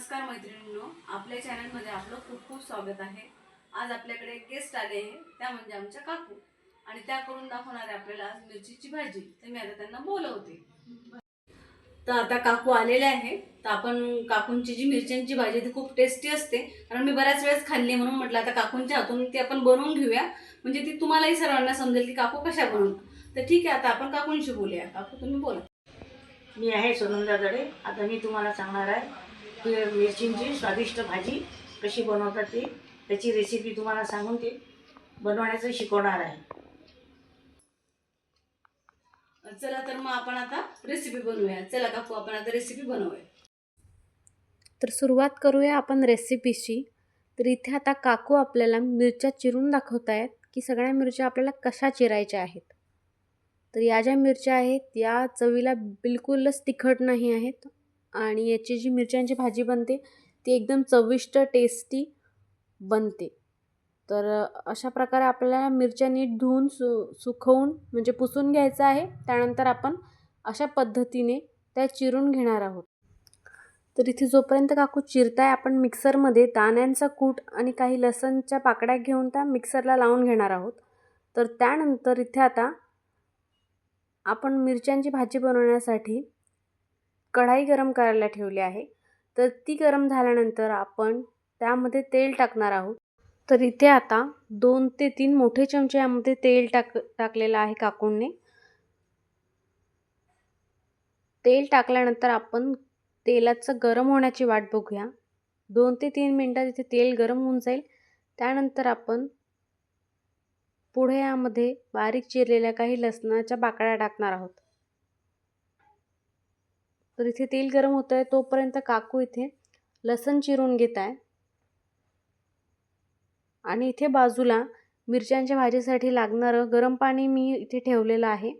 नमस्कार मैत्रिणींनो आपल्या चॅनलमध्ये आपलं खूप खूप स्वागत आहे. आज आपल्याकडे गेस्ट आले आहे त्या म्हणजे आमच्या काकू. आणि त्या करून दाखवणार आहे आपल्याला आज मिरचीची भाजी. तर मी आता त्यांना बोलवते. तर आता काकू आलेले आहे. तर आपण काकूंची जी मिरच्यांची भाजी ती खूप टेस्टी असते. कारण मी बऱ्याच वेळेस खाल्ली म्हणून म्हटलं आता काकूंच्या हातून ती आपण बनवून घेऊया. म्हणजे ती तुम्हालाही सर्वांना समजेल की काकू कशा बनवतात. तर ठीक आहे आता आपण काकूंशी बोलूया. काकू तुम्ही बोला. मी आहे सुनंदा आता मी तुम्हाला सांगणार आहे मिरचींची स्वादिष्ट भाजी कशी बनवतात ती त्याची रेसिपी तुम्हाला सांगून ती बनवण्याचं शिकवणार आहे. चला तर मग आपण आता रेसिपी बनवूया. चला काकू आपण आता रेसिपी बनवूया. तर सुरुवात करूया आपण रेसिपीची तर इथे आता काकू आपल्याला मिरच्या चिरून दाखवत आहेत की सगळ्या मिरच्या आपल्याला कशा चिरायच्या आहेत. तर या ज्या मिरच्या आहेत या चवीला बिलकुलच तिखट नाही आहेत. आणि याची जी मिरच्यांची भाजी बनते ती एकदम चविष्ट टेस्टी बनते. तर अशा प्रकारे आपल्याला मिरच्या नीट धुवून सु सुकवून म्हणजे पुसून घ्यायचं आहे. त्यानंतर आपण अशा पद्धतीने त्या चिरून घेणार आहोत. तर इथे जोपर्यंत काकू चिरताय आपण मिक्सरमध्ये दाण्यांचा कूट आणि काही लसणच्या पाकड्या घेऊन त्या मिक्सरला लावून घेणार आहोत. तर त्यानंतर इथे आता आपण मिरच्यांची भाजी बनवण्यासाठी कढाई गरम करायला ठेवली आहे. तर ती गरम झाल्यानंतर आपण त्यामध्ये तेल टाकणार आहोत. तर इथे आता दोन ते तीन मोठे चमचे यामध्ये तेल टाक टाकलेलं आहे काकूंनी. तेल टाकल्यानंतर आपण तेलाचं गरम होण्याची वाट बघूया. दोन ते तीन मिनटात इथे तेल गरम होऊन जाईल. त्यानंतर आपण पुढे यामध्ये बारीक चिरलेल्या काही लसणाच्या बाकड्या टाकणार आहोत. तर इथे तेल गरम होतं आहे तोपर्यंत काकू इथे लसण चिरून घेत आहे आणि इथे बाजूला मिरच्यांच्या भाजीसाठी लागणारं गरम पाणी मी इथे ठेवलेलं आहे.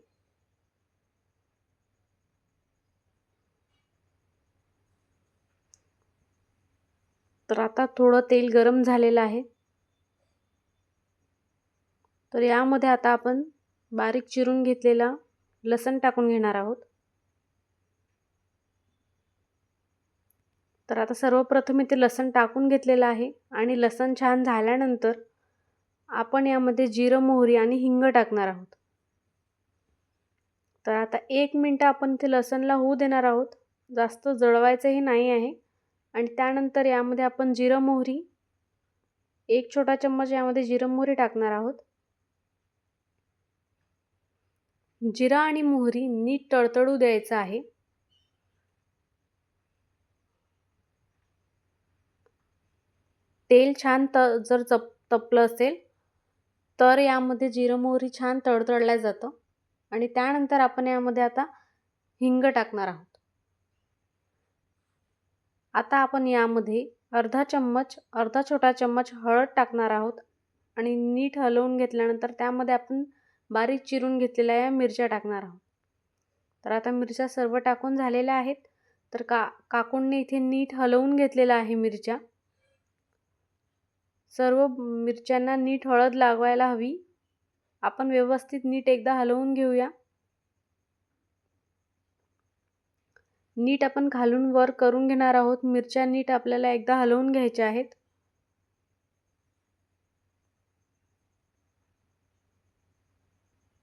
तर आता थोडं तेल गरम झालेलं आहे. तर यामध्ये आता आपण बारीक चिरून घेतलेला लसण टाकून घेणार आहोत. तर आता सर्वप्रथम इथे लसण टाकून घेतलेलं आहे आणि लसण छान झाल्यानंतर आपण यामध्ये जिरं मोहरी आणि हिंग टाकणार आहोत. तर आता एक मिनटं आपण इथे लसणला होऊ देणार आहोत. जास्त जळवायचंही नाही आहे. आणि त्यानंतर यामध्ये आपण जिरं मोहरी एक छोटा चम्मच यामध्ये जिरं मोहरी टाकणार आहोत. जिरा आणि मोहरी नीट तळतळू द्यायचं आहे. तेल छान त जर चप तपलं असेल तर यामध्ये जिरं मोहरी छान तडतडल्या जातं. आणि त्यानंतर आपण यामध्ये आता हिंग टाकणार आहोत. आता आपण यामध्ये अर्धा चम्मच अर्धा छोटा चम्मच हळद टाकणार आहोत. आणि नीट हलवून घेतल्यानंतर त्यामध्ये आपण बारीक चिरून घेतलेल्या या मिरच्या टाकणार आहोत. तर आता मिरच्या सर्व टाकून झालेल्या आहेत. तर का काकूंनी इथे नीट हलवून घेतलेला आहे मिरच्या. सर्व मिरच्यांना नीट हळद लागवायला हवी. आपण व्यवस्थित नीट एकदा हलवून घेऊया. नीट आपण खालून वर करून घेणार आहोत. मिरच्या नीट आपल्याला एकदा हलवून घ्यायच्या आहेत.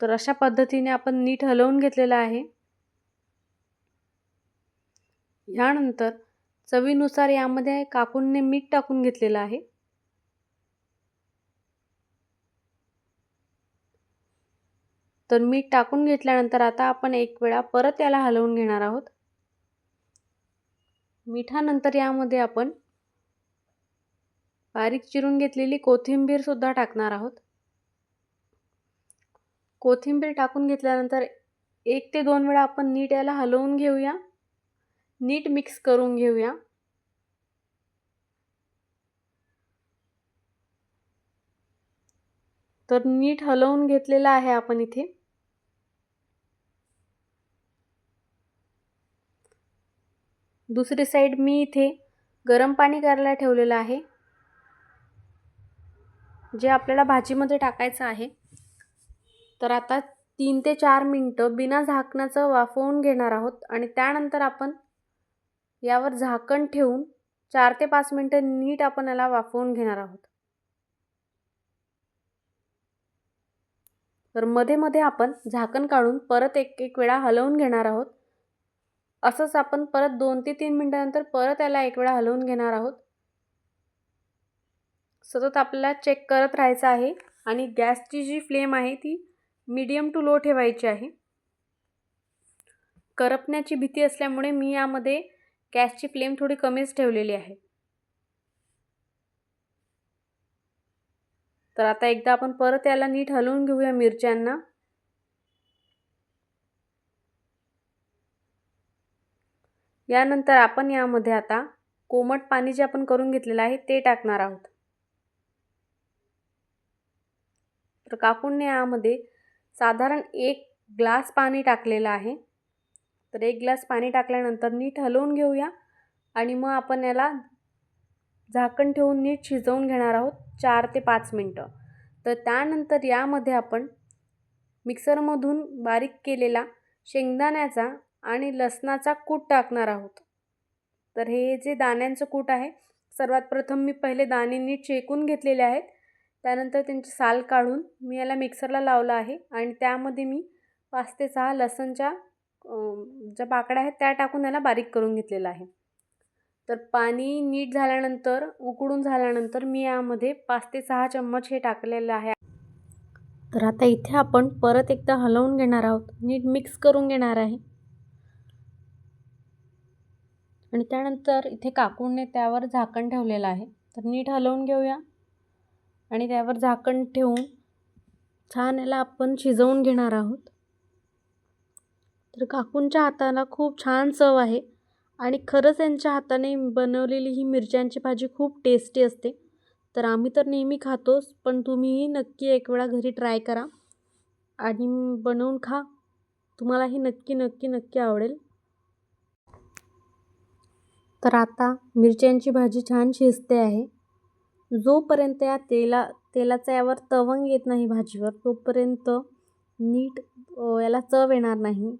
तर अशा पद्धतीने आपण नीट हलवून घेतलेलं आहे. यानंतर चवीनुसार यामध्ये काकूंनी मीठ टाकून घेतलेलं आहे. तर मीठ टाकून घेतल्यानंतर आता आपण एक वेळा परत याला हलवून घेणार आहोत. मिठानंतर यामध्ये आपण बारीक चिरून घेतलेली कोथिंबीरसुद्धा टाकणार आहोत. कोथिंबीर टाकून घेतल्यानंतर एक ते दोन वेळा आपण नीट याला हलवून घेऊया. नीट मिक्स करून घेऊया. तर नीट हलवून घेतलेलं आहे आपण इथे. दुसरी साईड मी इथे गरम पाणी करायला ठेवलेलं आहे. जे आपल्याला भाजीमध्ये टाकायचं आहे. तर आता तीन ते चार मिनटं बिना झाकणाचं वाफवून घेणार आहोत आणि त्यानंतर आपण यावर झाकण ठेवून चार ते पाच मिनटं नीट आपण याला वाफवून घेणार आहोत. तर मध्ये मध्ये आपण झाकण काढून परत एक एक वेळा हलवून घेणार आहोत. असंच आपण परत दोन ते तीन मिनटानंतर परत याला एक वेळा हलवून घेणार आहोत. सतत आपल्याला चेक करत राहायचं आहे आणि गॅसची जी फ्लेम आहे ती मीडियम टू लो ठेवायची आहे. करपण्याची भीती असल्यामुळे मी यामध्ये गॅसची फ्लेम थोडी कमीच ठेवलेली आहे. तर आता एकदा आपण परत याला नीट हलवून घेऊया मिरच्यांना. यानंतर आपण यामध्ये आता कोमट पाणी जे आपण करून घेतलेलं आहे ते टाकणार आहोत. तर काकूंनी यामध्ये साधारण एक ग्लास पाणी टाकलेलं आहे. तर एक ग्लास पाणी टाकल्यानंतर नीट हलवून घेऊया आणि मग आपण याला झाकण ठेवून नीट शिजवून घेणार आहोत चार ते पाच मिनटं. तर त्यानंतर यामध्ये आपण मिक्सरमधून बारीक केलेला शेंगदाण्याचा आणि लसणाचा कूट टाकणार आहोत. तर हे जे दाण्यांचं कूट आहे सर्वात प्रथम मी पहिले दाणे नीट शेकून घेतलेले आहेत. त्यानंतर त्यांची साल काढून मी याला मिक्सरला लावलं आहे आणि त्यामध्ये मी पाच ते सहा लसणच्या ज्या पाकड्या आहेत त्या टाकून याला बारीक करून घेतलेलं आहे. तर पाणी नीट झाल्यानंतर उकळून झाल्यानंतर मी यामध्ये पाच ते सहा चम्मच हे टाकलेलं आहे. तर आता इथे आपण परत एकदा हलवून घेणार आहोत. नीट मिक्स करून घेणार आहे. आणि त्यानंतर इथे काकूने त्यावर झाकण ठेवलेलं आहे. तर नीट हलवून घेऊया. आणि त्यावर झाकण ठेवून छान याला आपण शिजवून घेणार आहोत. तर काकूंच्या हाताला खूप छान चव आहे आणि खरंच यांच्या हाताने बनवलेली ही मिरच्यांची भाजी खूप टेस्टी असते. तर आम्ही तर नेहमी खातोच पण तुम्हीही नक्की एक वेळा घरी ट्राय करा आणि बनवून खा. तुम्हालाही नक्की नक्की नक्की आवडेल. तर आता मिरच्यांची भाजी छान शिजते आहे. जोपर्यंत या तेला तेलाचा यावर तवंग येत नाही भाजीवर तोपर्यंत नीट याला चव येणार नाही.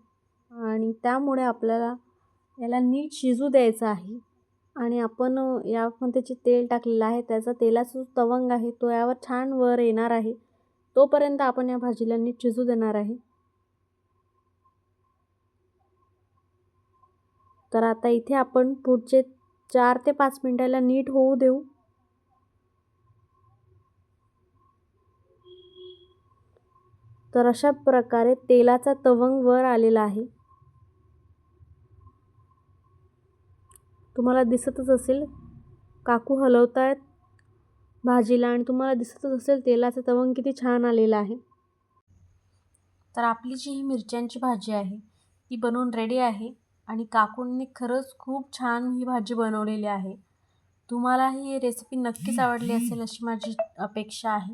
आणि त्यामुळे आपल्याला याला नीट शिजू द्यायचं आहे. आणि आपण यामध्ये जे तेल टाकलेलं आहे त्याचा तेलाचा जो तवंग आहे तो यावर छान वर येणार आहे. तोपर्यंत आपण या भाजीला नीट शिजू देणार आहे. तर आता इथे आपण पुढचे चार ते पाच मिनटाला नीट होऊ देऊ. तर अशा प्रकारे तेलाचा तवंग वर आलेला आहे. तुम्हाला दिसतच असेल काकू हलवत आहेत भाजीला आणि तुम्हाला दिसतच असेल तेलाचं तवंग किती छान आलेलं आहे. तर आपली जी ही मिरच्यांची भाजी आहे ती बनवून रेडी आहे. आणि काकूंनी खरंच खूप छान ही भाजी बनवलेली आहे. तुम्हाला ही रेसिपी नक्कीच आवडली असेल अशी माझी अपेक्षा आहे.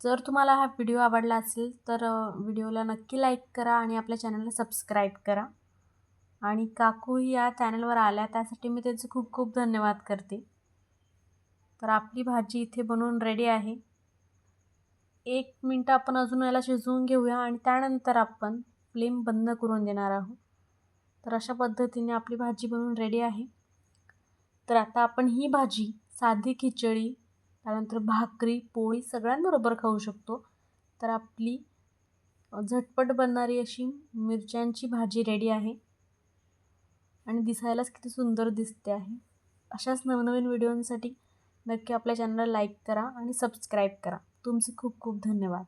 जर तुम्हाला हा व्हिडिओ आवडला असेल तर व्हिडिओला नक्की लाईक करा आणि आपल्या चॅनलला सबस्क्राईब करा. आणि काकू या चॅनलवर आल्या त्यासाठी मी त्यांचे खूप खूप धन्यवाद करते. तर आपली भाजी इथे बनवून रेडी आहे. एक मिनटं आपण अजून याला शिजवून घेऊया आणि त्यानंतर आपण फ्लेम बंद करून देणार आहोत. तर अशा पद्धतीने आपली भाजी बनवून रेडी आहे. तर आता आपण ही भाजी साधी खिचडी त्यानंतर भाकरी पोळी सगळ्यांबरोबर खाऊ शकतो. तर आपली झटपट बनणारी अशी मिरच्यांची भाजी रेडी आहे. आणि दिसायलाच किती सुंदर दिसते आहे. अशाच नवनवीन व्हिडिओंसाठी नक्की आपल्या चॅनलला लाईक करा आणि सबस्क्राईब करा. तुमचे खूप खूप धन्यवाद.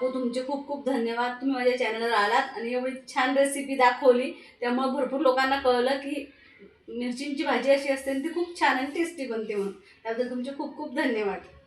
हो तुमचे खूप खूप धन्यवाद. तुम्ही माझ्या चॅनलवर आलात आणि एवढी छान रेसिपी दाखवली. त्यामुळे भरपूर लोकांना कळलं की मिरचींची भाजी अशी असते आणि ती खूप छान आणि टेस्टी बनते म्हणून. त्याबद्दल तुमचे खूप खूप धन्यवाद.